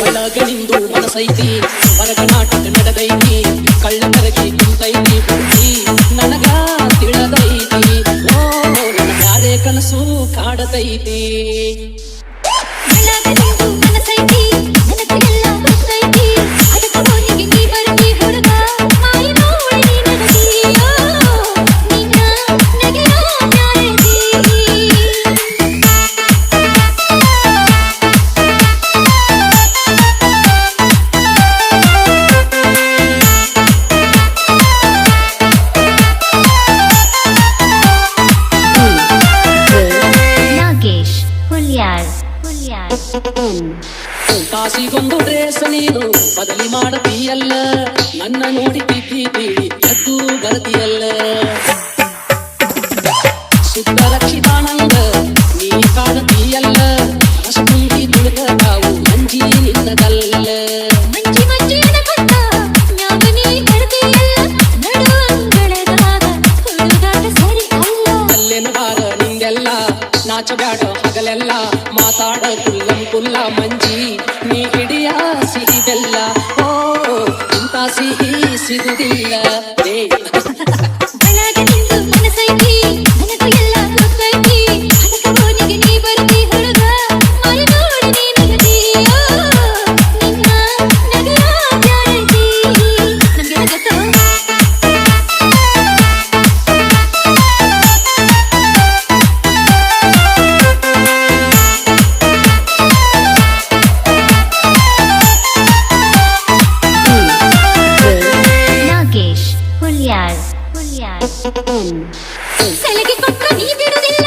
ಒಳಗೆ ಮನಸೈತಿ ಹೊರಗ ನಾಟಕ ನಡೆದೈತಿ ಕಳ್ಳನರಗಿ ಕುಂತೈತಿ ಬುದ್ಧಿ ನನಗ ತಿಳಿದೈತಿ ಓ ನನ್ನ ಕಾಡತೈತಿ ಮನಸೈತಿ ಕಾಸಿಗೊಂದು ಡ್ರೇಸ್ ನೀನು ಬದಲಿ ಮಾಡತೀಯಲ್ಲ. ನನ್ನ ನೋಡಿ ತಿದ್ದಿದ್ದೀ ಎದ್ದು ಬರತಿಯಲ್ಲ ಸುತ್ತ ರಕ್ಷಿತಾನಂದ ನೀ ಹಗಲೆಲ್ಲ ಮಾತಾಡ ಕುಲ್ಲಂ ಕುಲ್ಲ ಮಂಜಿ ನೀ ಹಿಡಿಯ ಸಿಹಿ ಬೆಲ್ಲ ಓ ಇಂತ ಸಿಹಿ ಸಿಗುದಿಲ್ಲ ಸಲಗಿ ಕೊಟ್ಟ ನೀ ಬಿಡುದಿಲ್ಲ